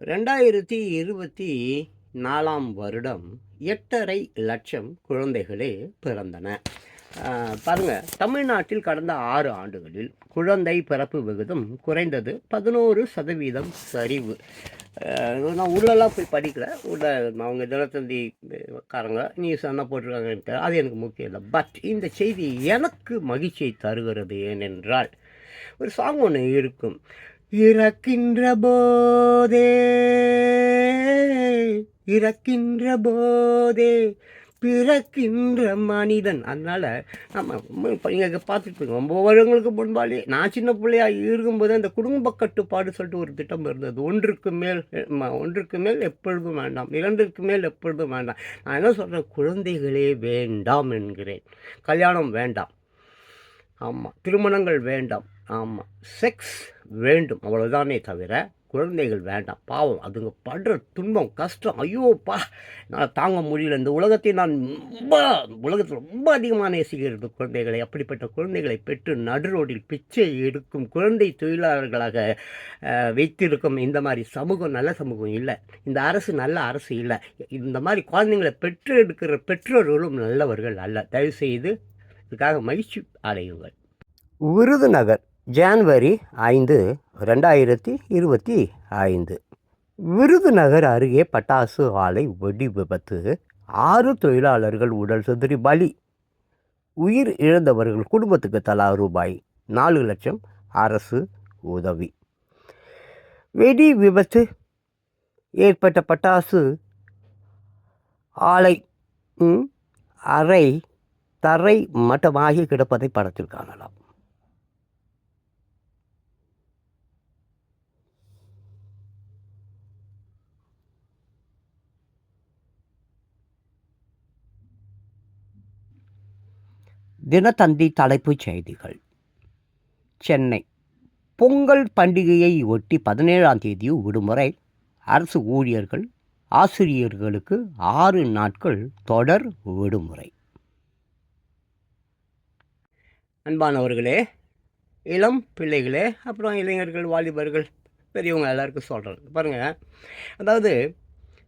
ரெண்டாயிரத்தி இருபத்தி நாலாம் வருடம் எட்டரை லட்சம் குழந்தைகளே பிறந்தன. பாருங்கள் தமிழ்நாட்டில் கடந்த ஆறு ஆண்டுகளில் குழந்தை பிறப்பு விகிதம் குறைந்தது பதினோரு சதவீதம் சரிவு. நான் உள்ளெல்லாம் போய் படிக்கல. உள்ள அவங்க தினத்தந்தி காரங்க நியூஸ் என்ன போட்டிருக்காங்கன்னு அது எனக்கு முக்கியம் இல்லை. பட் இந்த செய்தி எனக்கு மகிழ்ச்சியை தருகிறது ஏனென்றால் ஒரு சாங் ஒன்று இருக்கும். இறக்கின்ற போதே இறக்கின்ற போதே பிறக்கின்ற மனிதன். அதனால் நம்ம இப்போ பார்த்துட்டு ரொம்ப வருடங்களுக்கு முன்பாலே நான் சின்ன பிள்ளையா இருக்கும்போது அந்த குடும்ப கட்டுப்பாடு சொல்லிட்டு ஒரு திட்டம் இருந்தது. ஒன்றுக்கு மேல் ஒன்றுக்கு மேல் எப்பொழுதும் வேண்டாம். இரண்டிற்கு மேல் எப்பொழுதும் வேண்டாம். நான் என்ன சொல்கிறேன் குழந்தைகளே வேண்டாம் என்கிறேன். கல்யாணம் வேண்டாம். ஆமாம் திருமணங்கள் வேண்டாம். ஆமாம் செக்ஸ் வேண்டும் அவ்வளோதானே தவிர குழந்தைகள் வேண்டாம். பாவம் அதுங்க படுற துன்பம் கஷ்டம். ஐயோப்பா நான் தாங்க முடியல. இந்த உலகத்தை நான் ரொம்ப உலகத்தில் ரொம்ப அதிகமாக நேசிக்கிறது குழந்தைகளை. அப்படிப்பட்ட குழந்தைகளை பெற்று நடுரோடில் பிச்சை எடுக்கும் குழந்தை தொழிலாளர்களாக வைத்திருக்கும் இந்த மாதிரி சமூகம் நல்ல சமூகம் இல்லை. இந்த அரசு நல்ல அரசு இல்லை. இந்த மாதிரி குழந்தைங்களை பெற்று எடுக்கிற பெற்றோர்களும் நல்லவர்கள் அல்ல. தயவுசெய்து இதுக்காக மகிழ்ச்சி அடையுங்கள். விருதுநகர். ஜான்வரி ஐந்து ரெண்டாயிரத்தி இருபத்தி ஐந்து. விருதுநகர் அருகே பட்டாசு ஆலை வெடி விபத்து. ஆறு தொழிலாளர்கள் உடல் சுதறி பலி. உயிர் இழந்தவர்கள் குடும்பத்துக்கு தலா ரூபாய் நாலு லட்சம் அரசு உதவி. வெடி விபத்து. ஏற்பட்ட பட்டாசு ஆலை அறை தரை மட்டமாகி கிடப்பதை படத்தில் காணலாம். தினத்தந்தி தலைப்புச் செய்திகள். சென்னை. பொங்கல் பண்டிகையை ஒட்டி பதினேழாம் தேதி விடுமுறை. அரசு ஊழியர்கள் ஆசிரியர்களுக்கு ஆறு நாட்கள் தொடர் விடுமுறை. அன்பானவர்களே இளம் பிள்ளைகளே அப்புறம் இளைஞர்கள் வாலிபர்கள் பெரியவங்க எல்லாருக்கும் சொல்கிறேன் பாருங்கள் அதாவது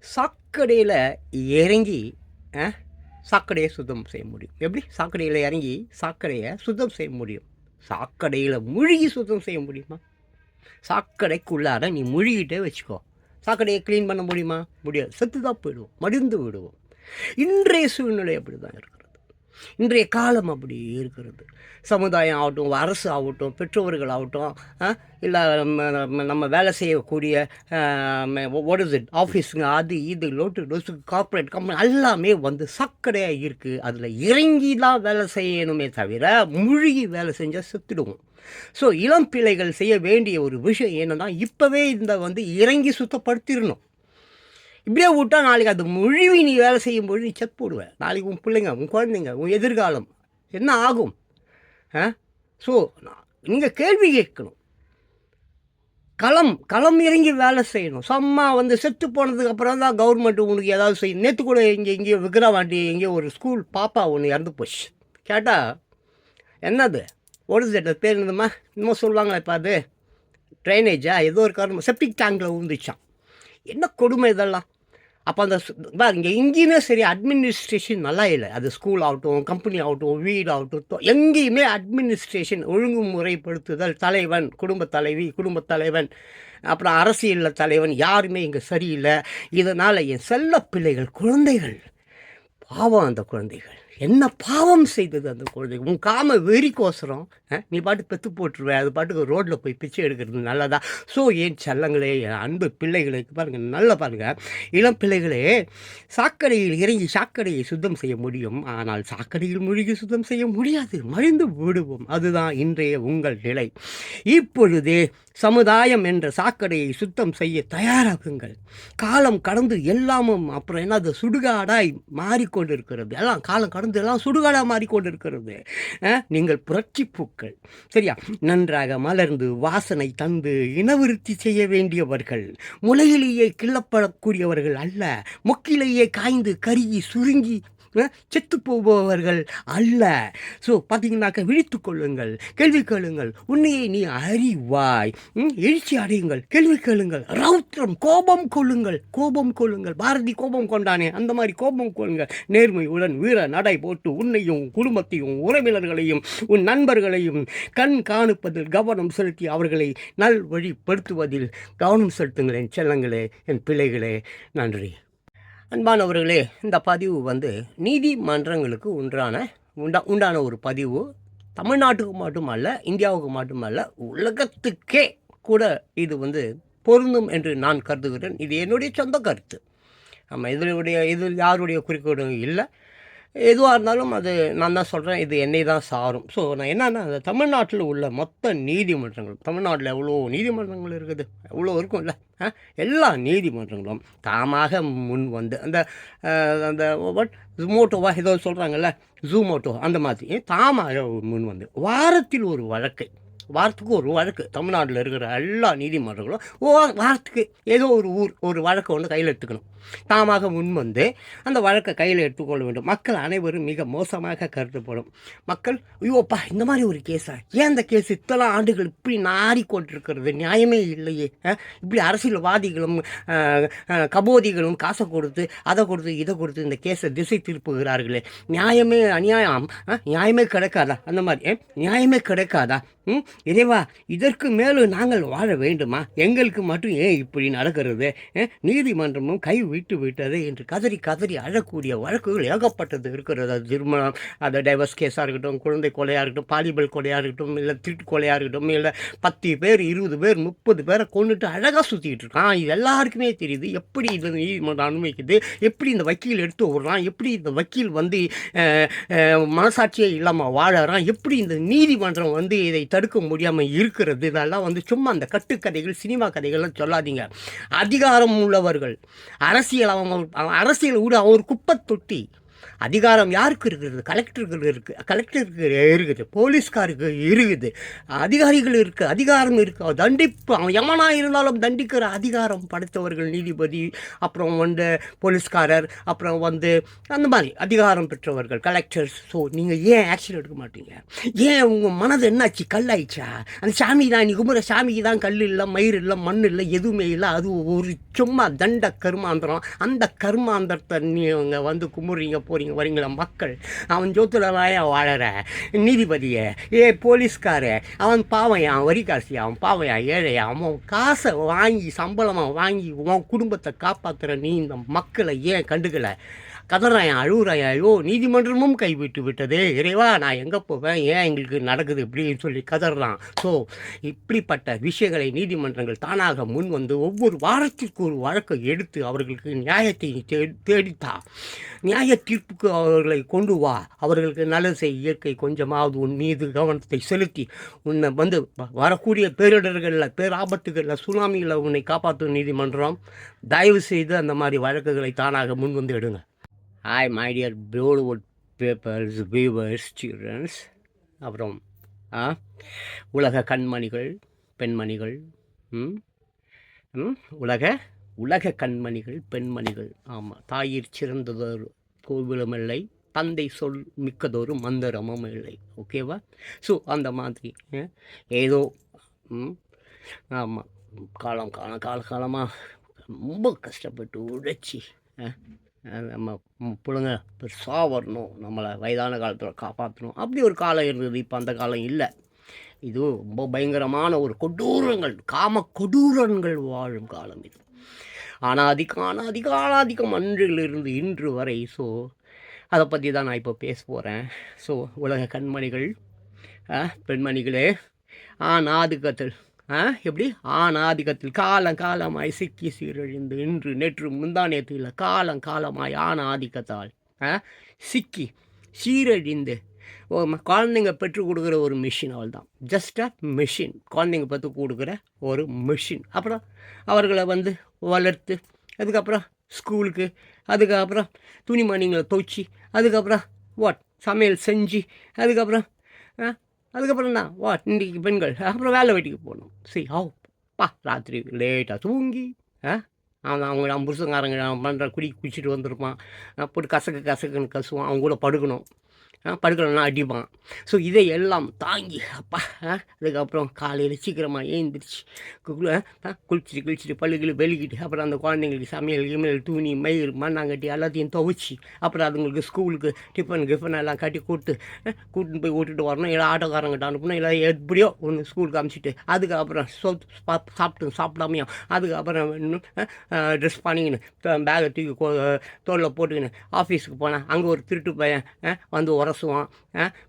சாக்கடையில் இறங்கி ஆ, சாக்கடையை சுத்தம் செய்ய முடியும். எப்படி? சாக்கடையில் இறங்கி சாக்கடையை சுத்தம் செய்ய முடியும். சாக்கடையில் முழுகி சுத்தம் செய்ய முடியுமா? சாக்கடைக்குள்ளார நீ முழுகிட்டே வச்சுக்கோ. சாக்கடையை க்ளீன் பண்ண முடியுமா? முடியாது. செத்து தான் போயிடுவோம். மடிந்து விடுவோம் இன்றைய சூழ்நிலை அப்படி தான் இருக்கும் இன்றைய காலம் அப்படி இருக்கிறது. சமுதாயம் ஆகட்டும் அரசு ஆகட்டும் பெற்றோர்கள் ஆகட்டும் இல்லை நம்ம நம்ம- வேலை செய்யக்கூடிய இஸ் இட் ஆஃபீஸுங்க அது இது லோட்டு லோசு கார்ப்பரேட் கம்பெனி எல்லாமே வந்து சக்கடையாக இருக்குது அதில் இறங்கி தான் வேலை செய்யணுமே தவிர முழுகி வேலை செஞ்சால் செத்துடுவோம். ஸோ இளம் பிள்ளைகள் செய்ய வேண்டிய ஒரு விஷயம் என்னென்னா இப்போவே இந்த வந்து இறங்கி சுத்தப்படுத்திடணும். இப்படியே விட்டா நாளைக்கு அது முழுவி நீ வேலை செய்யும்போது நீ செத்து போடுவேன். நாளைக்கு உன் பிள்ளைங்க உன் குழந்தைங்க உன் எதிர்காலம் என்ன ஆகும்? ஆ? ஸோ நீங்கள் கேள்வி கேட்கணும். களம் களம் இறங்கி வேலை செய்யணும். சும்மா வந்து செத்து போனதுக்கு அப்புறம் தான் கவர்மெண்ட் உனக்கு ஏதாவது செய்யும் நேற்று கூட இங்கே இங்கேயோ விக்ரவாண்டி எங்கேயோ ஒரு ஸ்கூல் பாப்பா ஒன்று இறந்து போச்சு. கேட்டால் என்னது? ஓடுது அது பேர் என்னதுமா இன்னமும் சொல்லுவாங்களே இப்போ அது. ட்ரைனேஜா ஏதோ ஒரு காரணம்? செப்டிக் டேங்கில் விழுந்துச்சான் என்ன கொடுமை இதெல்லாம்? அப்போ அந்த பாருங்க இங்கே எங்கேயுமே சரி அட்மினிஸ்ட்ரேஷன் நல்லா இல்லை. அது ஸ்கூல் ஆகட்டும் கம்பெனி ஆகட்டும் வீடு ஆகட்டும் தொ- எங்கேயுமே அட்மினிஸ்ட்ரேஷன் ஒழுங்குமுறைப்படுத்துதல் தலைவன் குடும்ப தலைவி குடும்ப தலைவன் அப்புறம் அரசியலில் தலைவன் யாருமே இங்கே சரியில்லை. இதனால் என் செல்ல பிள்ளைகள் குழந்தைகள் பாவம் அந்த குழந்தைகள். என்ன பாவம் செய்தது அந்த குழந்தை உன் காம வெறிக்கோசரம் நீ பாட்டு பெத்து போட்டுருவே. அது பாட்டுக்கு ரோட்டில் போய் பிச்சை எடுக்கிறது நல்லதா? ஸோ ஏன் செல்லங்களே என் அன்பு பிள்ளைகளுக்கு பாருங்கள் நல்லா பாருங்கள் இளம் பிள்ளைகளே சாக்கடையில் இறங்கி சாக்கடையை சுத்தம் செய்ய முடியும். ஆனால் சாக்கடையில் மூழ்கி சுத்தம் செய்ய முடியாது. மழிந்து விடுவோம். அதுதான் இன்றைய உங்கள் நிலை. இப்பொழுதே சமுதாயம் என்ற சாக்கடையை சுத்தம் செய்ய தயாராகுங்கள். காலம் கடந்து எல்லாமும் அப்புறம் என்னது சுடுகாடாய் மாறிக்கொண்டிருக்கிறது. எல்லாம் காலம் கடந்து பறந்துலாம் சுடுகாடாக மாறிக்கொண்டிருக்கிறது நீங்கள் புரட்சி பூக்கள். சரியா? நன்றாக மலர்ந்து வாசனை தந்து இனவிருத்தி செய்ய வேண்டியவர்கள். முளையிலேயே கிள்ளப்படக்கூடியவர்கள் அல்ல. மொக்கிலேயே காய்ந்து கருகி சுருங்கி செத்து போபவர்கள் அல்ல. ஸோ பார்த்தீங்கன்னாக்க விழித்து கொள்ளுங்கள் கேள்வி கேளுங்கள். உன்னையை நீ அறிவாய். எழுச்சி அடையுங்கள் கேள்வி கேளுங்கள். ரௌத்ரம் கோபம் கொள்ளுங்கள் கோபம் கொள்ளுங்கள். பாரதி கோபம் கொண்டானே அந்த மாதிரி கோபம் கொள்ளுங்கள். நேர்மையுடன் வீர நடை போட்டு உன்னையும் குடும்பத்தையும் உறவினர்களையும் உன் நண்பர்களையும் கண் காணுப்பதில் கவனம் செலுத்தி அவர்களை நல்வழிப்படுத்துவதில் கவனம் செலுத்துங்களேன் செல்லங்களே என் பிள்ளைகளே. நன்றி. அன்பானவர்களே இந்த பதிவு வந்து நீதிமன்றங்களுக்கு உண்டான உண்டா உண்டான ஒரு பதிவு. தமிழ்நாட்டுக்கு மட்டுமல்ல இந்தியாவுக்கு மட்டுமல்ல உலகத்துக்கே கூட இது வந்து பொருந்தும் என்று நான் கருதுகிறேன். இது என்னுடைய சொந்த கருத்து. நம்ம இதனுடைய இதில் யாருடைய குறிக்கோடும் இல்லை. எதுவாக இருந்தாலும் அது நான் தான் சொல்கிறேன் இது என்னை தான் சாரும். ஸோ நான் என்னன்னா அந்த தமிழ்நாட்டில் உள்ள மொத்த நீதிமன்றங்கள் தமிழ்நாட்டில் எவ்வளோ நீதிமன்றங்கள் இருக்குது? எவ்வளோ இருக்கும்ல? ஆ? எல்லா நீதிமன்றங்களும் தாமாக முன் வந்து அந்த அந்த பட் ஜூமோட்டோவாக ஏதோ சொல்கிறாங்கல்ல ஜூமோட்டோ அந்த மாதிரி தாமாக முன் வந்து. வாரத்தில் ஒரு வழக்கை. வாரத்துக்கு ஒரு வழக்கு. தமிழ்நாட்டில் இருக்கிற எல்லா நீதிமன்றங்களும் ஓ- வாரத்துக்கு ஏதோ ஒரு ஊர் ஒரு வழக்கை ஒன்று கையில் எடுத்துக்கணும். தாமாக முன் வந்து அந்த வழக்கை கையில் எடுத்துக்கொள்ள வேண்டும். மக்கள் அனைவரும் மிக மோசமாக கருதப்படும். மக்கள் ஐயோப்பா இந்த மாதிரி ஒரு கேஸா ஏன் அந்த கேஸ் இத்தனை ஆண்டுகள் இப்படி நாறிக்கொண்டிருக்கிறது? நியாயமே இல்லையே. இப்படி அரசியல்வாதிகளும் கபோதிகளும் காசை கொடுத்து அதை கொடுத்து இதை கொடுத்து இந்த கேஸை திசை திருப்புகிறார்களே. நியாயமே அநியாயம். நியாயமே கிடைக்காதா? அந்த மாதிரி. நியாயமே கிடைக்காதா? ம்? இறைவா இதற்கு மேலும் நாங்கள் வாழ வேண்டுமா? எங்களுக்கு மட்டும் ஏன் இப்படி நடக்கிறது? நீதிமன்றமும் கை விட்டு விட்டது என்று கதறி கதறி அழக்கூடிய வழக்குகள் ஏகப்பட்டது இருக்கிறது. அது திருமணம் அது டைவர்ஸ் கேஸாக இருக்கட்டும் குழந்தை கொலையாக இருக்கட்டும் பாலிபல் கொலையாக இருக்கட்டும் இல்லை திருட்டு கொலையாக இருக்கட்டும் இல்லை பத்து பேர் இருபது பேர் முப்பது பேரை கொண்டுட்டு அழகாக சுற்றிக்கிட்டு இருக்கான். இது எல்லாருக்குமே தெரியுது. எப்படி இது நீதிமன்றம் அனுமதிக்குது? எப்படி இந்த வக்கீல் எடுத்து விடுறான் எப்படி இந்த வக்கீல் வந்து மனசாட்சியே இல்லாமல் வாழறான்? எப்படி இந்த நீதிமன்றம் வந்து இதை தடுக்க முடியாமல் இருக்கிறது. இதெல்லாம் வந்து சும்மா அந்த கட்டுக்கதைகள் சினிமா கதைகள்லாம் சொல்லாதீங்க. அதிகாரம் உள்ளவர்கள் அரசியல் அவங்க அரசியல் விட அவன் ஒரு குப்பை தொட்டி. அதிகாரம் யாருக்கு இருக்கிறது கலெக்டருக்கு இருக்குது கலெக்டருக்கு இருக்குது போலீஸ்காருக்கு இருக்குது. அதிகாரிகள் இருக்குது அதிகாரம் இருக்குது தண்டிப்பு அவன் எவனா இருந்தாலும் தண்டிக்கிற அதிகாரம் படைத்தவர்கள் நீதிபதி அப்புறம் வந்து போலீஸ்காரர் அப்புறம் வந்து அந்த மாதிரி அதிகாரம் பெற்றவர்கள் கலெக்டர்ஸ் ஸோ நீங்கள் ஏன் ஆக்ஷன் எடுக்க மாட்டீங்க? ஏன் உங்கள் மனது என்னாச்சு? கல்லாயிடுச்சா அந்த சாமி தான் நீ கும்புற சாமிக்கு தான் கல் இல்லை மயிர் இல்லை மண் இல்லை எதுவுமே இல்லை. அது ஒரு சும்மா தண்ட கருமாந்திரம். அந்த கருமாந்திரத்தை நீங்கள் வந்து கும்பிட்றீங்க போகிறீங்க வரீங்களா மக்கள்? அவன் ஜோத்துலவாயா வாழற. நீதிபதியை ஏ போலீஸ்கார. அவன் பாவையா வரிகாசி அவன் பாவையா ஏழையா? அவன் காசை வாங்கி சம்பளமாக வாங்கி உன் குடும்பத்தை காப்பாற்றுற நீ இந்த மக்களை ஏன் கண்டுக்கல? கதறாயன் அழுகுறாயன் ஐயோ நீதிமன்றமும் கைவிட்டு விட்டதே. இறைவா நான் எங்கே போவேன்? ஏன் எங்களுக்கு நடக்குது இப்படின்னு சொல்லி கதறான். ஸோ இப்படிப்பட்ட விஷயங்களை நீதிமன்றங்கள் தானாக முன் வந்து ஒவ்வொரு வாரத்திற்கு ஒரு வழக்கை எடுத்து அவர்களுக்கு நியாயத்தை தேடித்தா. நியாய தீர்ப்புக்கு அவர்களை கொண்டு வா. அவர்களுக்கு நல்லது செய். இயற்கை கொஞ்சமாவது உன் மீது கவனத்தை செலுத்தி. உன்னை வந்து வரக்கூடிய பேரிடர்களில் பேராபத்துகளில் சுனாமியில் உன்னை காப்பாற்றும் நீதிமன்றம் தயவு செய்து அந்த மாதிரி வழக்குகளை தானாக முன் வந்து எடுங்க. ஹாய் மை டியர் ப்ரோடுவுட் பேப்பர்ஸ் வியூவர்ஸ் சில்ட்ரன்ஸ் அப்புறம் ஆ? உலக கண்மணிகள் பெண்மணிகள் ம்? ம்? உலக உலக கண்மணிகள் பெண்மணிகள். ஆமாம் தாயிற் சிறந்ததொரு கோவிலுமில்லை தந்தை சொல் மிக்கதொரு மந்திரமும் இல்லை. ஓகேவா ஸோ அந்த மாதிரி ஏதோ ஆமாம் காலம் காலம் கால காலமாக ரொம்ப கஷ்டப்பட்டு உழைச்சி நம்ம பிள்ளைங்க பெருசாக வரணும். நம்மளை வயதான காலத்தில் காப்பாற்றணும் அப்படி ஒரு காலம் இருந்தது. இப்போ அந்த காலம் இல்லை. இது ரொம்ப பயங்கரமான ஒரு கொடூரங்கள் காம கொடூரங்கள் வாழும் காலம் இது. ஆனால் ஆனாதிக ஆனாதிகம் அன்றிலிருந்து இன்று வரை ஸோ அதை பற்றி தான் நான் இப்போ பேச போகிறேன் ஸோ உலக கண்மணிகள் பெண்மணிகளே ஆண் ஆதிக்கத்தில் எப்படி? ஆணாதிக்கத்தில் காலம் காலமாய் சிக்கி சீரழிந்து இன்று நேற்று முந்தானேத்து இல்லை காலம் காலமாய் ஆணாதிக்கத்தால் ஆ? சிக்கி சீரழிந்து குழந்தைங்க பெற்றுக் கொடுக்குற ஒரு மிஷின் அவள் தான் ஜஸ்ட் அ மிஷின் குழந்தைங்க பெற்று கொடுக்குற ஒரு மிஷின் அப்புறம் அவர்களை வந்து வளர்த்து அதுக்கப்புறம் ஸ்கூலுக்கு அதுக்கப்புறம் துணிமணிங்களை துவைச்சி அதுக்கப்புறம் வாட் சமையல் செஞ்சு அதுக்கப்புறம் ஆ? அதுக்கப்புறம் என்ன வா இன்றைக்கி பெண்கள் அப்புறம் வேலை வெட்டிக்கு போகணும். சரி ஹவு பா ராத்திரி லேட்டாக தூங்கி ஆ அவன் அவங்க நம்ம புருஷங்காரங்க பண்ணுற குடி குடிச்சிட்டு வந்திருப்பான். போட்டு கசக்கு கசக்குன்னு கசுவான். அவங்க கூட படுக்கணும். ஆ, அடிப்பான். ஸோ இதை எல்லாம் தாங்கி அப்பா அதுக்கப்புறம் காலையில் சீக்கிரமாக ஏந்திரிச்சு குளிச்சுட்டு குளிச்சுட்டு பல்லுகள் வெளிக்கிட்டு அப்புறம் அந்த குழந்தைங்களுக்கு சமையல் கிமையல் துணி மயில் மண்ணாங்கட்டி எல்லாத்தையும் துவைச்சி அப்புறம் அதுங்களுக்கு ஸ்கூலுக்கு டிஃபன் கிஃபன் எல்லாம் கட்டி கொடுத்து கூட்டின்னு போய் விட்டுட்டு வரணும். இல்லை ஆட்டோக்காரங்கிட்ட அனுப்பணும். இல்லை எப்படியோ ஒன்று ஸ்கூலுக்கு அனுப்பிச்சிட்டு அதுக்கப்புறம் சொல் சாப்பிட்டு சாப்பிடாமையும் அதுக்கப்புறம் இன்னும் ட்ரெஸ் பண்ணிக்கின்னு பேகை தூக்கி கோ தோளில் போட்டுக்கின்னு ஆஃபீஸுக்கு போனேன் அங்கே ஒரு திருட்டு பையன் வந்து உரம் கசுவான்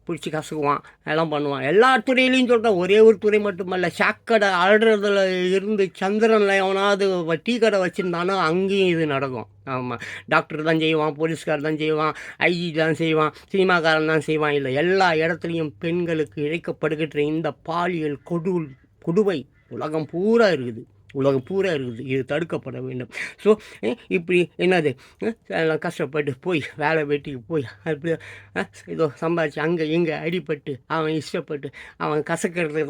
பிடிச்சி கசுவான் எல்லாம் பண்ணுவான். எல்லா துறையிலையும் சொல்கிறேன் ஒரே ஒரு துறை மட்டுமல்ல சாக்கடை அழுறதுல இருந்து சந்திரனில் எவனாவது டீ கடை வச்சுருந்தானோ அங்கேயும் இது நடக்கும். ஆமாம் டாக்டர் தான் செய்வான் போலீஸ்கார் தான் செய்வான் ஐஜி தான் செய்வான் சினிமாக்காரன் தான் செய்வான். இல்லை எல்லா இடத்துலையும் பெண்களுக்கு இழைக்கப்படுகின்ற இந்த பாலியல் கொடு கொடுவை உலகம் பூரா இருக்குது. உலகம் பூரா இருக்குது. இது தடுக்கப்பட வேண்டும். ஸோ இப்படி என்னது? எல்லாம் கஷ்டப்பட்டு போய் வேலை வெட்டிக்கு போய் அப்படி இதோ ஏதோ சம்பாதிச்சு அங்கே இங்கே அடிபட்டு அவன் இஷ்டப்பட்டு அவன் கசக்கிறது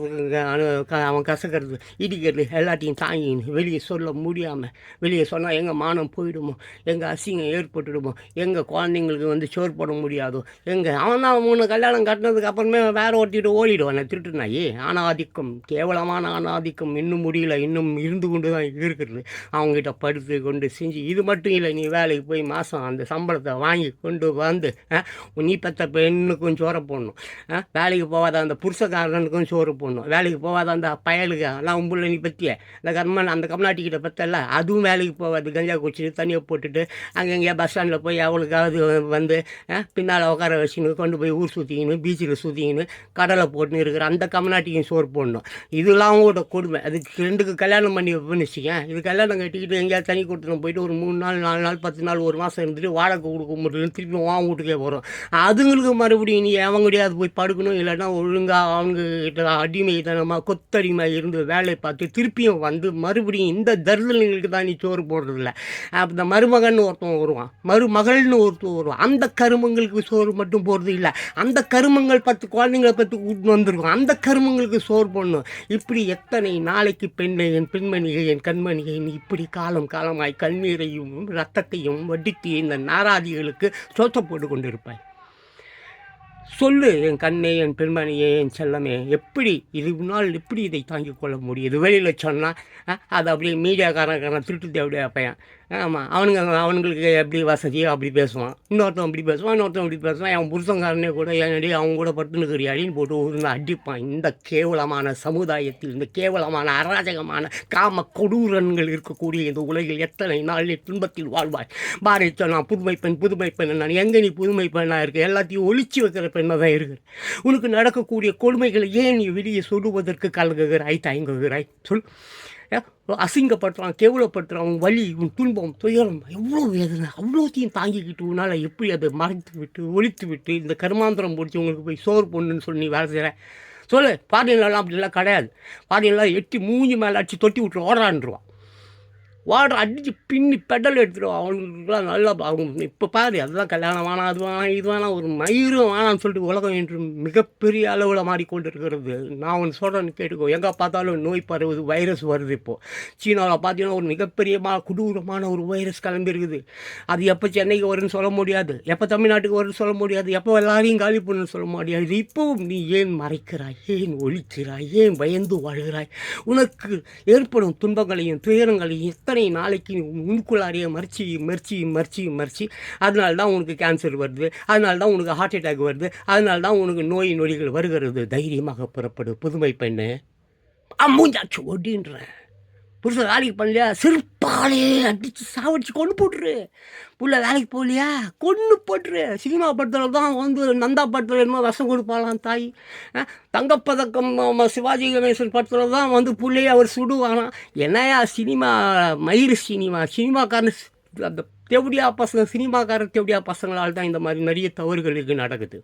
அவன் கசக்கிறது இடிக்கிறது எல்லாத்தையும் தாங்கின்னு வெளியே சொல்ல முடியாமல் வெளியே சொன்னால் எங்கள் மானம் போயிடுமோ? எங்கள் அசிங்கம் ஏற்பட்டுடுமோ? எங்கள் குழந்தைங்களுக்கு வந்து சோறு போட முடியாதோ? எங்கள் அவன் தான் மூணு கல்யாணம் கட்டினதுக்கு அப்புறமே வேற ஒருத்திட்டு ஓடிடுவான். திருட்டுனாயி. ஆணாதிக்கம் கேவலமான ஆணாதிக்கம். இன்னும் முடியல இன்னும் இருந்து கொண்டு தான் இருக்கிறது. அவங்ககிட்ட படுத்து கொண்டு செஞ்சு இது மட்டும் இல்லை நீ வேலைக்கு போய் மாதம் அந்த சம்பளத்தை வாங்கி கொண்டு வந்து நீ பெற்ற பெண்ணுக்கும் சோற போடணும். வேலைக்கு போகாத அந்த புருஷக்காரனுக்கும் சோறு போடணும். வேலைக்கு போகாத அந்த பயலுக்கு எல்லாம் உம்புள்ள நீ பற்றிய அந்த கர்மன் அந்த கம்நாட்டிக்கிட்ட பற்றல அதுவும் வேலைக்கு போகாது. கஞ்சா குடிச்சிட்டு தண்ணியை போட்டுட்டு அங்கங்கே பஸ் ஸ்டாண்டில் போய் அவளுக்காவது வந்து பின்னால் உட்கார வச்சுன்னு கொண்டு போய் ஊர் சுற்றிக்கின்னு பீச்சில் சுற்றிக்கின்னு கடலை போட்டுன்னு இருக்கிற அந்த கம்நாட்டிக்கும் சோறு போடணும். இதெல்லாம் அவங்களோட கொடுமை. அதுக்கு ரெண்டுக்கு கல்யாணம் பண்ணி வைப்பேன்னு வச்சுக்கேன். இது கல்யாணம் கட்டிக்கிட்டு எங்கேயாவது தனி கொடுத்துன்னு போயிட்டு ஒரு மூணு நாள் நாலு நாள் பத்து நாள் ஒரு மாதம் இருந்துட்டு வாடகை கொடுக்க முடியல திருப்பி வா வீட்டுக்கே போகிறோம் அதுங்களுக்கு மறுபடியும் நீ அவங்கடையாவது போய் படுக்கணும் இல்லைன்னா ஒழுங்காக அவங்க கிட்ட அடிமைத்தனமாக கொத்தடிமை இருந்து வேலையை பார்த்து திருப்பியும் வந்து மறுபடியும் இந்த தருதலைங்களுக்கு தான் நீ சோறு போடுறதில்ல. அப்போ இந்த மருமகன் ஒருத்தன் வருவான். மருமகள்னு ஒருத்தன் வருவான். அந்த கருமங்களுக்கு சோறு மட்டும் போடுறது இல்லை அந்த கருமங்கள் பத்து குழந்தைங்களை பற்றி கூட்டு வந்திருக்கும். அந்த கருமங்களுக்கு சோறு போடணும். இப்படி எத்தனை நாளைக்கு பெண்ணை என் பெண்மணிகை என் இப்படி காலம் காலமாய் கண்ணீரையும் ரத்தத்தையும் வடித்து இந்த நாராதிகளுக்கு சோத்த போட்டு கொண்டிருப்பாய். சொல்லு என் கண்ணே என் பெண்மணியே என் செல்லமே எப்படி இது நாள் எப்படி இதை தாங்கிக் கொள்ள முடியுது வெளியில் சொன்னால் அது அப்படியே மீடியாக்காரன் திருட்டு தேவையா பையன். ஆமாம் அவனுங்க அவனுங்களுக்கு எப்படி வசதியோ அப்படி பேசுவான். இன்னொருத்தன் அப்படி பேசுவான் இன்னொருத்தன் அப்படி பேசுவான். அவன் புருஷங்காரனே கூட ஏன்டி அவங்க கூட பட்டுனுக்கிறியா அடின்னு போட்டு ஒரு அடிப்பான். இந்த கேவலமான சமுதாயத்தில் இந்த கேவலமான அராஜகமான காம கொடூரன்கள் இருக்கக்கூடிய இந்த உலகில் எத்தனை நாளில் துன்பத்தில் வாழ்வாய்? பாரதி நான் புதுமை பெண் புதுமை பெண் நான் எங்கே நீ புதுமை பெண்ணாக இருக்க? எல்லாத்தையும் ஒழிச்சு வைக்கிற பெண்ணை தான் இருக்கிற. உனக்கு நடக்கக்கூடிய கொடுமைகளை ஏன் நீ வெளியே சொல்லுவதற்கு கலங்குகிறாய் தயங்குகிறாய்? சொல் ஏ, அசிங்கப்படுத்துறான் உன் வலி உன் துன்பம் துயரம் எவ்வளோ வேதனை அவ்வளோத்தையும் தாங்கிக்கிட்டு உன்னால் எப்படி அதை மறைத்து விட்டு ஒழித்து விட்டு இந்த கருமாந்திரம் பிடிச்சி உங்களுக்கு போய் சோறு பொண்ணுன்னு சொல்லி வேலை செய்கிறேன் சொல்லு பாடியெல்லாம் அப்படிலாம் கிடையாது. பாடியெல்லாம் எட்டி மூஞ்சி மேலே அடிச்சு தொட்டி விட்டு ஓடுறான்ருவான் வாட்ரு அடித்து பின்னி பெடல் எடுத்துருவான் அவனுக்குலாம் நல்லா அவங்க இப்போ பாரு அதுதான் கல்யாணம் வேணாம் அது வேணாம் இது வேணாம் ஒரு மயிரும் வேணாம்னு சொல்லிட்டு உலகம் என்று மிகப்பெரிய அளவில் மாறிக்கொண்டு இருக்கிறது நான் ஒன்று சொல்கிறேன்னு கேட்டுக்கோ. எங்கே பார்த்தாலும் நோய் பரவுது வைரஸ் வருது இப்போது சீனாவில் பார்த்தீங்கன்னா ஒரு மிகப்பெரிய மா கொடூரமான ஒரு வைரஸ் கிளம்பியிருக்குது அது எப்போ சென்னைக்கு வரும்னு சொல்ல முடியாது. எப்போ தமிழ்நாட்டுக்கு வரும்னு சொல்ல முடியாது. எப்போ எல்லாரையும் காலி பண்ணுன்னு சொல்ல முடியாது. இப்போவும் நீ ஏன் மறைக்கிறாய்? ஏன் ஒழிக்கிறாய்? ஏன் பயந்து வாழ்கிறாய்? உனக்கு ஏற்படும் துன்பங்களையும் துயரங்களையும் எத்தனை நாளைக்கு உனக்குள்ளாரையே மறிச்சு மறிச்சு மறிச்சு மறிச்சு. அதனால தான் உனக்கு கேன்சர் வருது. அதனால தான் உனக்கு ஹார்ட் அட்டாக் வருது. அதனால தான் உனக்கு நோய் நொடிகள் வருகிறது. தைரியமாக புறப்படு புதுமை பெண்ணு. அம்மூஞ்சாச்சு ஒடின்றேன். புருஷன் வேலைக்கு பண்ணலையா சிறுப்பாலே அடித்து சாவடிச்சு கொண்டு போட்டுரு. புள்ள வேலைக்கு போகலையா? கொண்டு போட்டுரு. சினிமா படத்தில் தான் வந்து நந்தா படத்தில் என்னமோ விஷம் கொடுப்பாளாம் தாய். தங்கப்பதக்கம் சிவாஜி கணேசன் படத்தில் தான் வந்து பிள்ளைய அவர் சுடுவானா என்னையா சினிமா மயிறு சினிமா? சினிமாக்காரன் அந்த தேவடியா பசங்க சினிமாக்கார தேவடியா பசங்களால் தான் இந்த மாதிரி நிறைய தவறுகள் இருக்குது நடக்குது.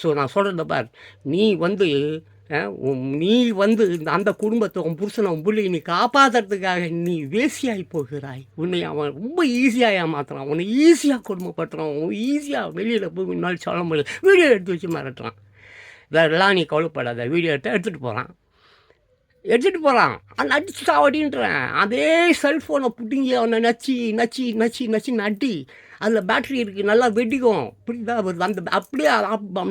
ஸோ நான் சொல்கிறத பார் நீ வந்து நீ வந்து இந்த அந்த குடும்பத்தை உன் புருஷனை உன் பிள்ளை நீ காப்பாற்றுறதுக்காக நீ வேசியாகி போகிறாய். உன்னை அவன் ரொம்ப ஈஸியாக ஏமாத்துறான் உன்னை ஈஸியாக கொடுமைப்படுத்துறான். ஈஸியாக வெளியில் போய் முன்னாள் சொல்ல முடியல வீடியோ எடுத்து வச்சு மிரட்டுறான். இதெல்லாம் நீ கவலைப்படாத. வீடியோ எடுத்து எடுத்துகிட்டு போகிறான் எடுத்துகிட்டு போகிறான் அந்த அடிச்சு சாவடின்றேன். அதே செல்ஃபோனை பிடிங்கி அவனை நச்சு நச்சு நச்சு நச்சு நட்டி அதில் பேட்ரி இருக்குது நல்லா வெடிக்கும். புரியுதா வருது. அந்த அப்படியே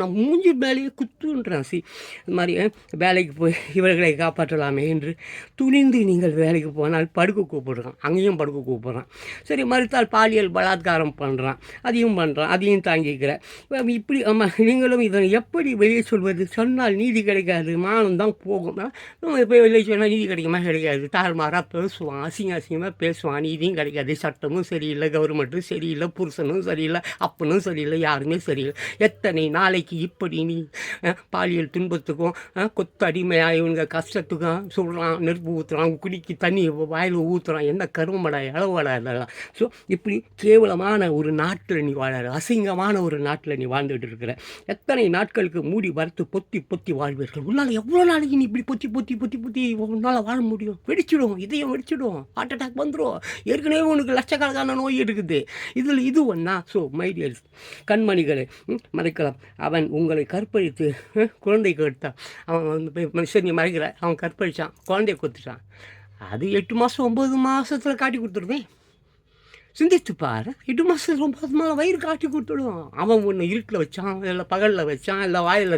நான் மூஞ்சி மேலேயே குத்துன்றேன். சி இது மாதிரி வேலைக்கு போய் இவர்களை காப்பாற்றலாமே என்று துணிந்து நீங்கள் வேலைக்கு போனால் படுக்க கூப்பிடுறான். அங்கேயும் படுக்க கூப்பிடுறான். சரி மறுத்தால் பாலியல் பலாத்காரம் பண்ணுறான் அதையும் பண்ணுறான் அதையும் தாங்கிக்கிறேன். இப்படி ஆமாம் நீங்களும் இதை எப்படி வெளியே சொல்வது? சொன்னால் நீதி கிடைக்காது. மானம் தான் போகும். நம்ம போய் வெளியே சொன்னால் நீதி கிடைக்குமா? கிடைக்காது. தாறுமாறாக பேசுவான். அசிங்க அசிங்கமாக பேசுவான். நீதியும் கிடைக்காது. சட்டமும் சரியில்லை கவர்மெண்ட்டும் சரியில்லை புருஷனும் சரியில்லை அப்பனும் சரியில்லை யாருமே சரியில்லை. எத்தனை நாளைக்கு இப்படி நீ பாலியல் துன்பத்துக்கும் அஹ், கொத்து அடிமையாக இவங்க கஷ்டத்துக்கும் சொல்கிறான் நெருப்பு ஊற்றுறான் குடிக்கு தண்ணி வாயில் ஊற்றுறான் என்ன கருமடா இளவடா இதெல்லாம். ஸோ இப்படி கேவலமான ஒரு நாட்டில் நீ வாழற அசிங்கமான ஒரு நாட்டில் நீ வாழ்ந்துட்டு இருக்கிற எத்தனை நாட்களுக்கு மூடி வறுத்து பொத்தி பொத்தி வாழ்வீர்கள்? உன்னால் எவ்வளோ நாளைக்கு நீ இப்படி பொத்தி பொத்தி பொத்தி பொத்தி உன்னால் வாழ முடியும்? வெடிச்சிடும் இதயம் வெடிச்சிடும் ஹார்ட் அட்டாக் வந்துடும் ஏற்கனவே உனக்கு லட்சக்கணக்கான நோய் இருக்குது. இதில் இது ஒன்றா ஸோ மைடியர்ஸ் கண்மணிகளை மறைக்கலாம். அவன் உங்களை கற்பழித்து குழந்தை கேட்டான் அவன் வந்து போய், சரி நீ மறைக்கிற அவன் கற்பழிச்சான் குழந்தைய கொடுத்துட்டான். அது எட்டு மாதம் ஒம்பது மாதத்தில் காட்டி கொடுத்துருவேன். சிந்தித்து பாரு. எட்டு ரொம்ப ஒம்பது மாதம் வயிறு காட்டி கொடுத்துடும். அவன் ஒன்று இருட்டில் வச்சான் இல்லை பகலில் வச்சான் இல்லை வாயில்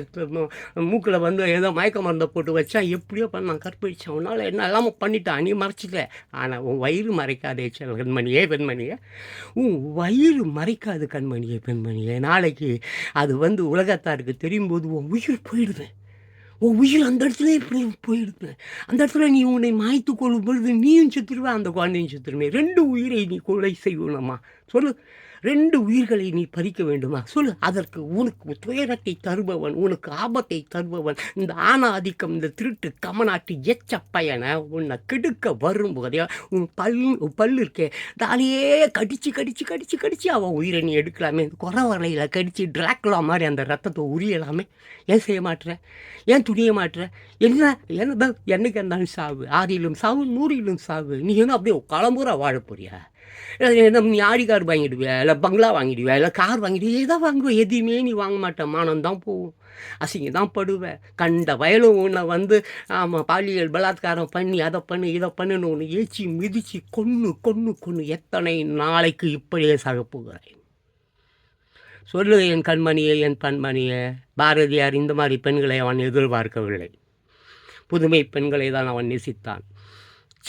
மூக்கில் வந்து ஏதோ மயக்க மருந்தை போட்டு வச்சான் எப்படியோ பண்ணான் கற்பழிச்சான். உன்னால் என்ன எல்லாமே பண்ணிட்டான் நீ மறைச்சிக்கல ஆனால் உன் வயிறு மறைக்காதே செல் கண்மணியே பெண்மணியே உன் வயிறு மறைக்காது கண்மணியே பெண்மணியே நாளைக்கு அது வந்து உலகத்தாருக்கு தெரியும் போது உன் உயிர் போயிடுவேன் உன் உயிர் அந்த இடத்துல இப்படி போயிடுது அந்த இடத்துல நீ உன்னை மாய்த்து கொள்ளும் பொழுது நீயும் செத்துருவ அந்த குழந்தையும் செத்துருமே. ரெண்டு உயிரை நீ கொலை செய்யணுமா? சொல்லு. ரெண்டு உயிர்களை நீ பறிக்க வேண்டுமா? சொல்லு. அதற்கு உனக்கு துயரத்தை தருபவன் உனக்கு ஆபத்தை தருபவன் இந்த ஆணாதிக்கம் இந்த திருட்டு கமநாட்டு எச்ச பயனை உன்னை கெடுக்க வரும்போதே உன் பல் உன் பல்லு இருக்கே தாலியே கடிச்சு கடிச்சு கடிச்சு கடிச்சு அவன் உயிரை நீ எடுக்கலாமே. குறவரையில் கடிச்சு டிராக்லா மாதிரி அந்த ரத்தத்தை உரியலாமே. ஏன் செய்ய மாட்டுற ஏன் துணிய மாட்டுற என்ன என்ன என்னைக்கு இருந்தாலும் சாவு. ஆறிலும் சாவு நூறிலும் சாவு. நீ என்ன அப்படியே கிளம்புறா வாழ போறியா? என்ன நீ ஆடி கார் வாங்கிடுவியா? இல்லை பங்களா வாங்கிடுவியா? இல்லை கார் வாங்கிடுவியா எதை வாங்குவோம் எதையுமே நீ வாங்க மாட்ட. மானம் தான் போகும். அசிங்க தான் படுவேன் கண்ட வயலும் உன்னை வந்து ஆமாம் பாலியல் பலாத்காரம் பண்ணி அதை பண்ணு இதை பண்ணுன்னு ஒன்று ஏச்சி மிதிச்சு கொன்று கொன்று கொன்று எத்தனை நாளைக்கு இப்படியே சாக சொல்லு என் கண்மணியே என் பண்மணியே. பாரதியார் இந்த மாதிரி பெண்களை அவன் எதிர்பார்க்கவில்லை. புதுமை பெண்களை தான் அவன் நேசித்தான்.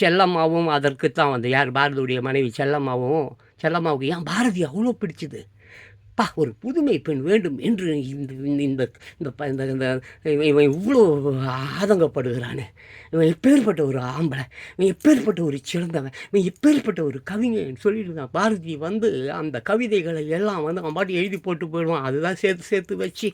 செல்லம்மாவும் அதற்குத்தான் வந்து. யார்? பாரதியுடைய மனைவி செல்லம்மாவும். செல்லம்மாவுக்கு ஏன் பாரதி அவ்வளோ பிடிச்சது? பா ஒரு புதுமை பெண் வேண்டும் என்று இந்த இந்த இந்த இந்த ப- இந்த இந்த இவன் இவ்வளோ ஆதங்கப்படுகிறானே. இவன் எப்பேற்பட்ட ஒரு ஆம்பளை? இவன் எப்பேற்பட்ட ஒரு சிறந்தவன்? இவன் எப்பேற்பட்ட ஒரு கவிஞன்? சொல்லியிருந்தான் பாரதி வந்து அந்த கவிதைகளை எல்லாம் வந்து அவன் பாட்டி எழுதி போட்டு போயிடுவான். அதுதான் சேர்த்து சேர்த்து வச்சு.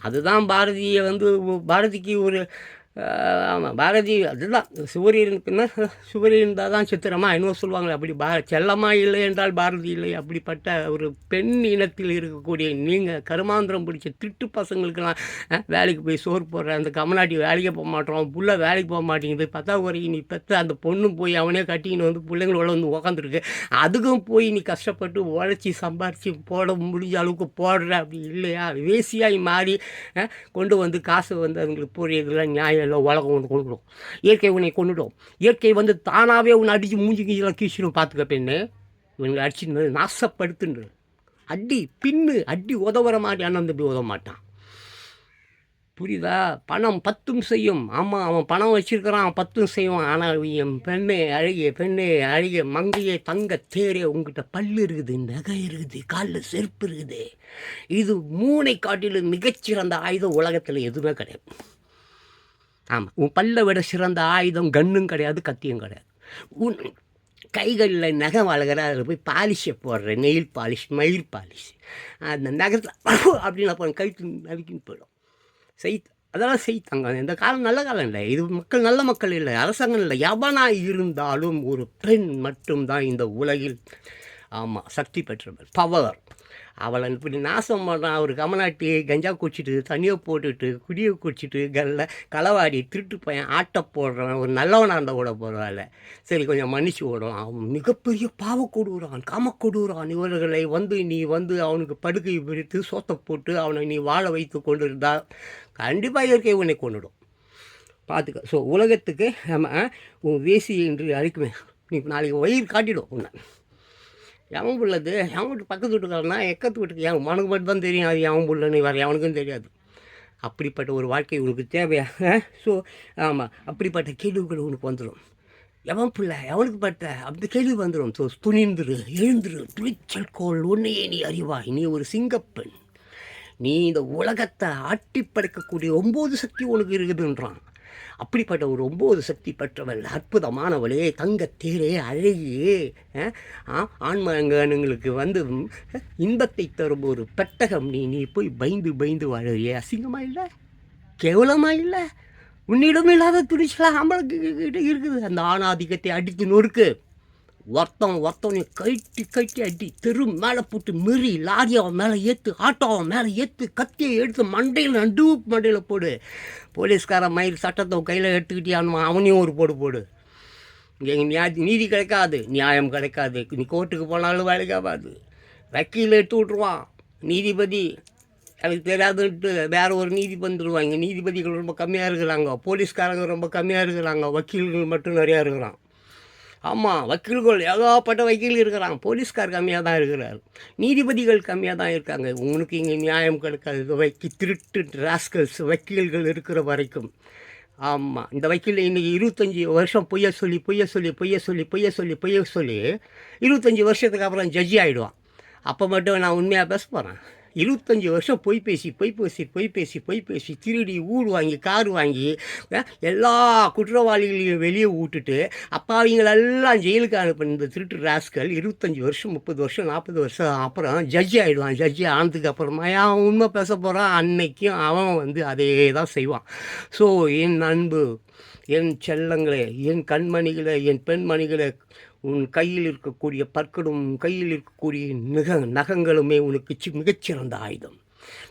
அதுதான் பாரதியை வந்து பாரதிக்கு ஒரு ஆமாம் பாரதி அதுதான். சூரியனுக்குன்னா சூரியன் இருந்தால் தான் சித்திரமா இன்னும் சொல்லுவாங்களே அப்படி பா செல்லமா இல்லை என்றால் பாரதி இல்லை. அப்படிப்பட்ட ஒரு பெண் இனத்தில் இருக்கக்கூடிய நீங்கள் கருமாந்திரம் பிடிச்ச திட்டு பசங்களுக்கெல்லாம் வேலைக்கு போய் சோறு போடுற அந்த கமநாட்டி வேலைக்கு போக மாட்டோம். புள்ள வேலைக்கு போக மாட்டேங்குது. பத்தா குறைக்கு நீ பெற்ற அந்த பொண்ணு போய் அவனே கட்டிக்கின்னு வந்து பிள்ளைங்களோட வந்து உக்காந்துருக்கு. அதுக்கும் போய் நீ கஷ்டப்பட்டு உழைச்சி சம்பாரித்து போட முடிஞ்ச அளவுக்கு போடுற அப்படி இல்லையா? வேசியாய் மாறி கொண்டு வந்து காசு வந்து அதுங்களுக்கு புரியதுலாம் நியாயம் இல்லை உலகம் ஒன்று கொண்டுடும் இயற்கை உன்னை கொண்டுடும் இயற்கை வந்து தானாகவே உன்னை அடித்து மூஞ்சி கீழே கீச்சிடும் பார்த்துக்க பெண்ணு. இவனுக்கு அடிச்சுன்னு நாசப்படுத்துன்று அடி பின்னு அடி உதவுற மாதிரி அண்ணன் தம்பி உதவ மாட்டான். புரியுதா? பணம் பத்தும் செய்யும். ஆமாம் அவன் பணம் வச்சிருக்கிறான் பத்தும் செய்வான். ஆனால் என் பெண்ணே அழகிய பெண்ணே அழகிய மங்கையே தங்க தேரே உங்ககிட்ட பல்லு இருக்குது நகை இருக்குது காலில் செருப்பு இருக்குது. இது மூனை காட்டிலும் மிகச்சிறந்த ஆயுதம் உலகத்தில் எதுவுமே கிடையாது. ஆமாம் உன் பல்லை விட சிறந்த ஆயுதம் கன்னும் கிடையாது கத்தியும் கிடையாது. உன் கைகளில் நகை வளர்கிற அதில் போய் பாலிஷை போடுற நெயில் பாலிஷ் மயில் பாலிஷ் அந்த நகத்தில் அப்படின்னு அப்போ கழுத்து நறுக்கின்னு போயிடும். செய் அதெல்லாம் செய்தாங்க இந்த காலம் நல்ல காலம் இல்லை. இது மக்கள் நல்ல மக்கள் இல்லை. அரசாங்கம் இல்லை. எவனாக இருந்தாலும் ஒரு பெண் மட்டும்தான் இந்த உலகில் ஆமாம் சக்தி பெற்றவர் பவர் அவளை இப்படி நாசம் பண்ணுறான் அவர் கமநாட்டி கஞ்சா குடிச்சிட்டு தண்ணியை போட்டுட்டு குடியை குடிச்சிட்டு கல்ல களவாடி திருட்டு பையன் ஆட்டை போடுறான் ஒரு நல்லவனாக இருந்தால் கூட பரவாயில்ல. சரி கொஞ்சம் மன்னிச்சு விடுவான் அவன் மிகப்பெரிய பாவ கொடுறான் காம கொடுறான் இவர்களை வந்து நீ வந்து அவனுக்கு படுக்கை பிரித்து சோத்தை போட்டு அவனை நீ வாழ வைத்து கொண்டு இருந்தால் கண்டிப்பாக இயற்கை உன்னை கொண்டுடும் பார்த்துக்க ஸோ உலகத்துக்கு நம்ம உன் வேசி என்று அழைக்குமே. நீ நாளைக்கு வயிறு காட்டிடும் உன்னை. எவன் பிள்ளது? எவன் வீட்டு பக்கத்து வீட்டுக்காரனா? எக்கத்து வீட்டுக்கு என் உனக்கு மட்டும் தான் தெரியும். அது எவன் பிள்ளைன்னு வேறு எவனுக்கும் தெரியாது. அப்படிப்பட்ட ஒரு வாழ்க்கை உனக்கு தேவையா? ஸோ ஆமாம் அப்படிப்பட்ட கேள்விகள் உனக்கு வந்துடும் எவன் பிள்ளை? எவனுக்கு பட்ட? அப்படி கேள்வி வந்துடும் ஸோ துணிந்துரு எழுந்துரு. துணிச்சல் கோள் உன்னையே நீ அறிவாய். நீ ஒரு சிங்கப்பெண். நீ இந்த உலகத்தை ஆட்டி படைக்கக்கூடிய ஒம்பது சக்தி உனக்கு இருக்குதுன்றான். அப்படிப்பட்ட ஒரு ஒம்பது சக்தி பெற்றவள் அற்புதமானவளே தங்கத்தேரே அழகியே அஹ், வந்து இன்பத்தை தரும் ஒரு பெட்டகம். நீ நீ போய் பயந்து பயந்து வாழறியே அசிங்கமாக இல்லை? கேவலமாக இல்லை? உன்னிடம் இல்லாத துணிச்சலாக ஆம்பளுக்கு கிட்டே இருக்குது. அந்த ஆணாதிக்கத்தை அடித்து நொறுக்கு. ஒருத்தன் ஒருத்தவனை கட்டி கட்டி அடி தெரு மேலே போட்டு மீறி லாரி அவன் மேலே ஏற்று ஆட்டோ அவன் மேலே ஏற்று கத்தியை எடுத்து மண்டையில் நண்டு மண்டையில் போடு. போலீஸ்காரன் மயில் சட்டத்தை கையில் எடுத்துக்கிட்டியானுமா அவனையும் ஒரு போடு போடு. இங்கே நியாய நீதி கிடைக்காது நியாயம் கிடைக்காது. நீ கோர்ட்டுக்கு போனாலும் வேலைக்காகாது வக்கீல் எடுத்து விட்ருவான் நீதிபதி எனக்கு தெரியாதுன்ட்டு வேறு ஒரு நீதி இங்கே நீதிபதிகள் ரொம்ப கம்மியாக இருக்கிறாங்க. போலீஸ்காரங்க ரொம்ப கம்மியாக இருக்கிறாங்க. வக்கீல்கள் மட்டும் நிறையா இருக்கிறான். ஆமாம் வக்கீல்கள் ஏகப்பட்ட வக்கீல் இருக்கிறாங்க. போலீஸ்கார் கம்மியாக தான் இருக்கிறார். நீதிபதிகள் கம்மியாக தான் இருக்காங்க. உனக்கு இங்கே நியாயம் கிடைக்காது. வைக்கி திருட்டு ராஸ்கல்ஸ் வக்கீல்கள் இருக்கிற வரைக்கும். ஆமாம் இந்த வக்கீல் இன்றைக்கி இருபத்தஞ்சி வருஷம் பொய்ய சொல்லி பொய்ய சொல்லி பொய்ய சொல்லி பொய்ய சொல்லி பொய்ய சொல்லி இருபத்தஞ்சி வருஷத்துக்கு அப்புறம் ஜட்ஜி ஆகிடுவான் அப்போ மட்டும் நான் உண்மையாக பேச போகிறேன் இருபத்தஞ்சி வருஷம் பொய் பேசி பொய் பேசி பொய் பேசி பொய் பேசி திருடி ஊர் வாங்கி கார் வாங்கி எல்லா குற்றவாளிகளையும் வெளியே விட்டுட்டு அப்பாவிங்களெல்லாம் ஜெயிலுக்கு அனுப்பின இந்த திருட்டு ராஸ்கல் இருபத்தஞ்சி வருஷம் முப்பது வருஷம் நாற்பது வருஷம் அப்புறம் ஜட்ஜி ஆகிடுவான் ஜட்ஜி ஆனதுக்கு அப்புறமா அவன் உண்மை பேச போகிறான் அன்னைக்கும் அவன் வந்து அதே தான் செய்வான். ஸோ என் அன்பு என் செல்லங்களே என் கண்மணிகளே என் பெண்மணிகளே உன் கையில் இருக்கக்கூடிய பற்களும் கையில் இருக்கக்கூடிய நிக நகங்களுமே உனக்கு சி- மிகச்சிறந்த ஆயுதம்.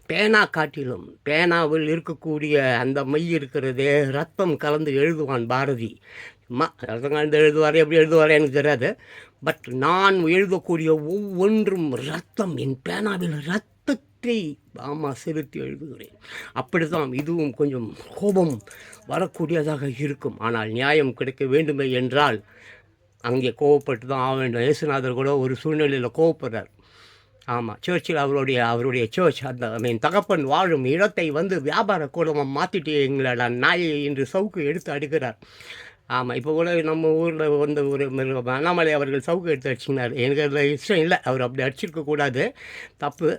பேனா காட்டிலும் பேனாவில் இருக்கக்கூடிய அந்த மை இருக்கிறதே ரத்தம் கலந்து எழுதுவான் பாரதி. மா ரத்தம் கலந்து எழுதுவாரே எப்படி எழுதுவாரே எனக்கு தெரியாது. பட் நான் எழுதக்கூடிய ஒவ்வொன்றும் ரத்தம் என் பேனாவில் ரத்தத்தை ஆமாம் செலுத்தி எழுதுகிறேன். அப்படித்தான் இதுவும் கொஞ்சம் கோபம் வரக்கூடியதாக இருக்கும். ஆனால் நியாயம் கிடைக்க வேண்டுமே என்றால் அங்கே கோவப்பட்டு தான் ஆக வேண்டும். இயேசுநாதர் கூட ஒரு சூழ்நிலையில் கோவப்படுறார். ஆமாம் சர்ச்சில் அவருடைய அவருடைய சர்ச் அந்த மீன் தகப்பன் வாழும் இடத்தை வந்து வியாபார கூடமாக மாற்றிட்டு எங்களோட நாயை இன்று சவுக்கு எடுத்து அடுக்கிறார். ஆமாம் இப்போ கூட நம்ம ஊரில் வந்து ஒரு அண்ணாமலை அவர்கள் சவுக்கு எடுத்து அடிச்சுனார் எனக்கு அதில் இஷ்டம் இல்லை. அவர் அப்படி அடிச்சிருக்க கூடாது. தப்பு.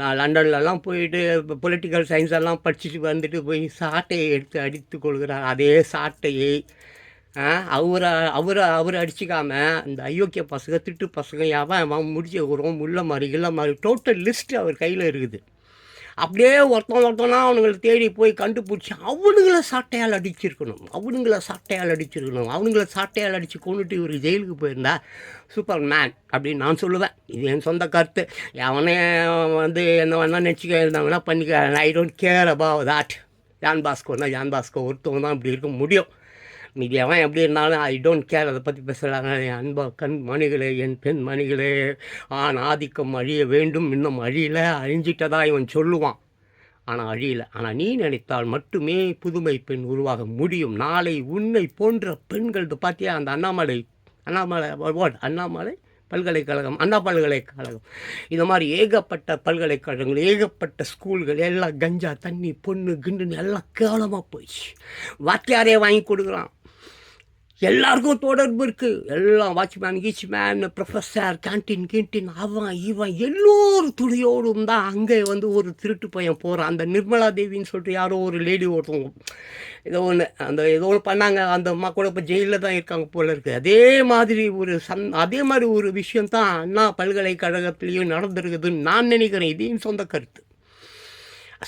நான் லண்டன்லலாம் போயிட்டு பொலிட்டிக்கல் சயின்ஸ் எல்லாம் படிச்சுட்டு வந்துட்டு போய் சாட்டையை எடுத்து அடித்து கொள்கிறார். அதே சாட்டையை அவரை அவரை அவரை அடிச்சிக்காமல் அந்த அயோக்கிய பசங்க திட்டு பசங்க யாவன் அவன் முடிச்ச உரம் முள்ள மாதிரி இல்லை மாதிரி டோட்டல் லிஸ்ட் அவர் கையில் இருக்குது. அப்படியே ஒருத்தன் ஒருத்தனா அவனுங்களை தேடி போய் கண்டுபிடிச்சி அவனுங்கள சாட்டையால் அடிச்சிருக்கணும். அவனுங்கள சாட்டையால் அடிச்சிருக்கணும். அவனுங்கள சாட்டையால் அடித்து கொண்டுட்டு இவர் ஜெயிலுக்கு போயிருந்தா சூப்பர் மேன் அப்படின்னு நான் சொல்லுவேன். இது என் சொந்த கருத்து. அவனே வந்து என்ன வேணா நினச்சிக்க இருந்தாங்கன்னா பண்ணிக்க. I don't care about that John பாஸ்கோனா John Bosco ஒருத்தவங்க தான் இப்படி இருக்க முடியும். இது எவன் எப்படி இருந்தாலும் ஐ டோன்ட் கேர் அதை பற்றி பேசுகிறாங்க என் அன்பா கண் மணிகளே என் பெண் மணிகளே. ஆண் ஆதிக்கம் அழிய வேண்டும். இன்னும் அழியல அழிஞ்சிட்டதா இவன் சொல்லுவான். ஆனால் அழியல. ஆனால் நீ நினைத்தால் மட்டுமே புதுமை பெண் உருவாக முடியும். நாளை உன்னை போன்ற பெண்கள் பார்த்தியா அந்த அண்ணாமலை அண்ணாமலை வாட் அண்ணாமலை பல்கலைக்கழகம் அண்ணா பல்கலைக்கழகம். இந்த மாதிரி ஏகப்பட்ட பல்கலைக்கழகங்கள் ஏகப்பட்ட ஸ்கூல்கள் எல்லாம் கஞ்சா தண்ணி பொண்ணு கிண்டுன்னு எல்லாம் கேவலமாக போயிடுச்சு. வாத்தியாரே வாங்கி கொடுக்குறான். எல்லாருக்கும் தொடர்பு இருக்குது எல்லாம் வாட்ச்மேன் கீச்மேன் ப்ரொஃபஸர் கேன்டீன் கீன்டீன் அவன் இவன் எல்லோரும் துணியோடும் தான் அங்கே வந்து ஒரு திருட்டு பையன் போகிறான் அந்த நிர்மலா தேவின்னு சொல்லிட்டு யாரோ ஒரு லேடி ஒருத்தவங்க ஏதோ ஒன்று அந்த ஏதோ ஒன்று பண்ணாங்க. அந்த அம்மா கூட இப்போ ஜெயிலில் தான் இருக்காங்க போல இருக்குது அதே மாதிரி ஒரு சந் அதே மாதிரி ஒரு விஷயம் தான் அண்ணா பல்கலைக்கழகத்துலேயும் நடந்திருக்குதுன்னு நான் நினைக்கிறேன். இதையும் சொந்த கருத்து.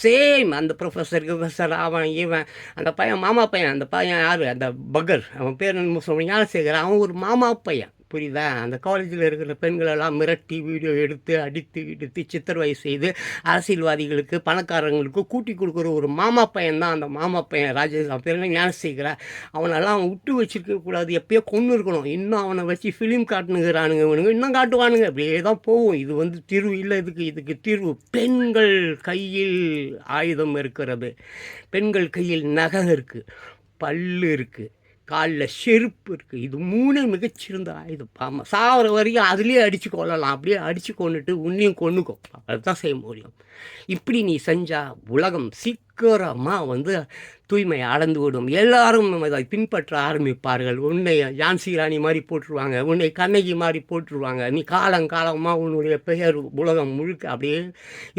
சேம் அந்த ப்ரொஃபஸர் ப்ரொஃபஸர் அவன் இவன் அந்த பையன் மாமா பையன் அந்த பையன் யார்? அந்த பகர் அவன் பேர் என்ன ஞானசேகர் அவன் ஒரு மாமா பையன். புரியுதா? அந்த காலேஜில் இருக்கிற பெண்களெல்லாம் மிரட்டி வீடியோ எடுத்து அடித்து இடித்து சித்திரவதை செய்து அரசியல்வாதிகளுக்கு பணக்காரங்களுக்கு கூட்டி கொடுக்குற ஒரு மாமா பையன் தான் அந்த மாமா பையன் ராஜேஷ் அவன் பேர் ஞானசேகர அவனெல்லாம் அவன் விட்டு வச்சுருக்கக்கூடாது எப்பயோ கொண்டு இருக்கணும். இன்னும் அவனை வச்சு ஃபிலிம் காட்டுனுங்கிறானுங்க இவனுங்க இன்னும் காட்டுவானுங்க. அப்படியே தான் போகும். இது வந்து தீர்வு இல்லை இதுக்கு இதுக்கு தீர்வு. பெண்கள் கையில் ஆயுதம் இருக்கிறது. பெண்கள் கையில் நகம் இருக்குது பல்லு இருக்குது காலில் செருப்பு இருக்குது இது மூணே மிகச்சிறந்த ஆயுதம் ஆமாம் சாகிற வரைக்கும் அதுலேயே அடித்து கொள்ளலாம் அப்படியே அடித்து கொண்டுட்டு உன்னையும் கொண்டுக்கோ அதுதான் செய்ய முடியும். இப்படி நீ செஞ்சால் உலகம் சீக்கிரமாக வந்து தூய்மை அடந்து விடும். எல்லாரும் அதை பின்பற்ற ஆரம்பிப்பார்கள். உன்னை ஜான்சி ராணி மாதிரி போட்டுருவாங்க. உன்னை கண்ணகி மாதிரி போட்டுருவாங்க. நீ காலங்காலமாக உன்னுடைய பெயர் உலகம் முழுக்க அப்படியே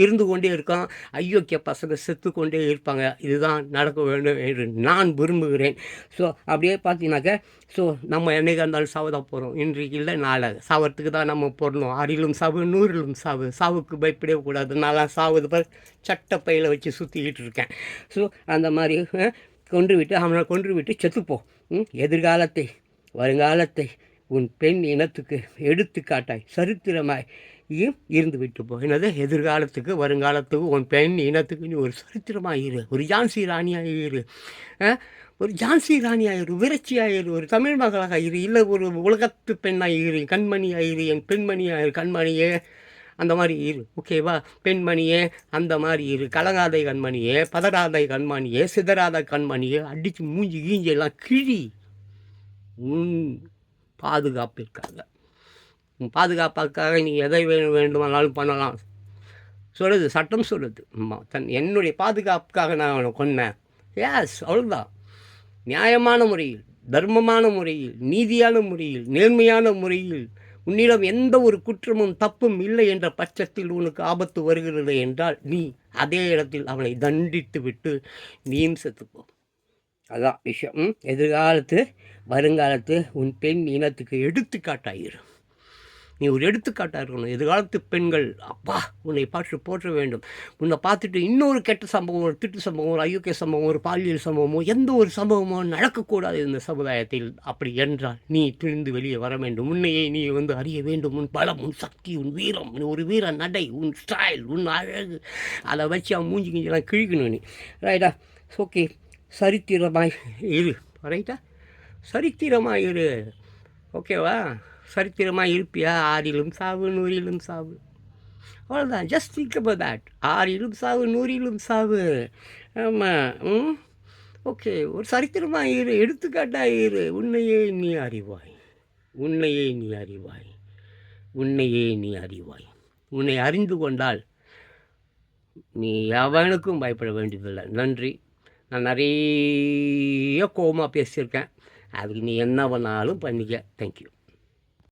இருந்து கொண்டே இருக்கும் ஐயோக்கிய பசங்க செத்து கொண்டே இருப்பாங்க. இதுதான் நடக்க வேண்டும் என்று நான் விரும்புகிறேன். ஸோ அப்படியே பார்த்தீங்கன்னாக்க ஸோ நம்ம என்றைக்கு இருந்தாலும் சாவு தான் போகிறோம் இன்றைக்கு இல்லை நாளை. சாவறதுக்கு தான் நம்ம போடணும். அறிலும் சாவு நூறிலும் சாவு. சாவுக்கு பயப்படவே கூடாது. நான்லாம் சாவுது பார் சட்டப்பையில் வச்சு சுற்றிக்கிட்டு இருக்கேன். ஸோ அந்த மாதிரி கொன்று விட்டு அவனை கொன்று விட்டு செத்துப்போம் எதிர்காலத்தை வருங்காலத்தை உன் பெண் இனத்துக்கு எடுத்துக்காட்டாய் சரித்திரமாய் இருந்து விட்டு போ. என்னது? எதிர்காலத்துக்கு வருங்காலத்துக்கு உன் பெண் இனத்துக்கு நீ ஒரு சரித்திரமாக இரு. ஒரு ஜான்சி ராணியாக இரு. ஒரு ஜான்சி ராணியாக இரு விரட்சியாக இரு ஒரு தமிழ் மகளாக இரு இல்லை ஒரு உலகத்து பெண்ணாக இரு கண்மணியாக இரு என் பெண்மணியாக இரு கண்மணியே அந்த மாதிரி இரு ஓகேவா பெண்மணியே அந்த மாதிரி இரு கலங்காதை கண்மணியே பதறாதை கண்மணியே சிதறாத கண்மணியே அடித்து மூஞ்சி கீஞ்சி எல்லாம் கிழி. உன் பாதுகாப்பிற்காக. உன் பாதுகாப்பாக்காக நீ எதை வேணும் வேண்டுமானாலும் பண்ணலாம். சொல்லுது சட்டம் சொல்லுது. ஆமா, தன் என்னுடைய பாதுகாப்புக்காக நான் அவனை கொன்னேன். எஸ் அவ்வளோதான் நியாயமான முறையில் தர்மமான முறையில் நீதியான முறையில் நேர்மையான முறையில் உன்னிடம் எந்த ஒரு குற்றமும் தப்பும் இல்லை என்ற பட்சத்தில் உனக்கு ஆபத்து வருகிறது என்றால் நீ அதே இடத்தில் அவனை தண்டித்து விட்டு நீயும் செத்துப்போம் அதான் விஷயம். எதிர்காலத்து வருங்காலத்து உன் பெண் இனத்துக்கு எடுத்துக்காட்டாயிரும். நீ ஒரு எடுத்துக்காட்டாக இருக்கணும். எதிர்காலத்து பெண்கள் அப்பா உன்னை பார்த்து போற்ற வேண்டும். உன்னை பார்த்துட்டு இன்னொரு கெட்ட சம்பவம் ஒரு திட்டு சம்பவம் ஒரு அயோக்கிய சம்பவம் ஒரு பாலியல் சம்பவமோ எந்த ஒரு சம்பவமோ நடக்கக்கூடாது இந்த சமுதாயத்தில். அப்படி என்றால் நீ துணிந்து வெளியே வர வேண்டும். உன்னையே நீ வந்து அறிய வேண்டும். உன் பலம் உன் சக்தி உன் வீரம் உன் ஒரு வீர நடை உன் ஸ்டைல் உன் அழகு. அதை வச்சு அவன் மூஞ்சி கிஞ்செல்லாம் கிழிக்கணும் நீ. ரைட்டா ஓகே சரித்திரமாய் இரு. ரைட்டா சரித்திரமாக இரு. ஓகேவா சரித்திரமாக இருப்பியா? ஆறிலும் சாவு நூறிலும் சாவு. அவ்வளோதான் ஜஸ்ட் திங்க் அபவுட் தேட் ஆறிலும் சாவு நூறிலும் சாவு. ஆமாம் ம். ஓகே ஒரு சரித்திரமாக இரு. எடுத்துக்காட்டாக இரு. உன்னையே நீ அறிவாய். உன்னையே நீ அறிவாய். உன்னையே நீ அறிவாய். உன்னை அறிந்து கொண்டால் நீ எவனுக்கும் பயப்பட வேண்டியதில்லை. நன்றி. நான் நிறைய கோபமாக பேசியிருக்கேன். அதுக்கு நீ என்ன பண்ணாலும் பண்ணிக்க தேங்க்யூ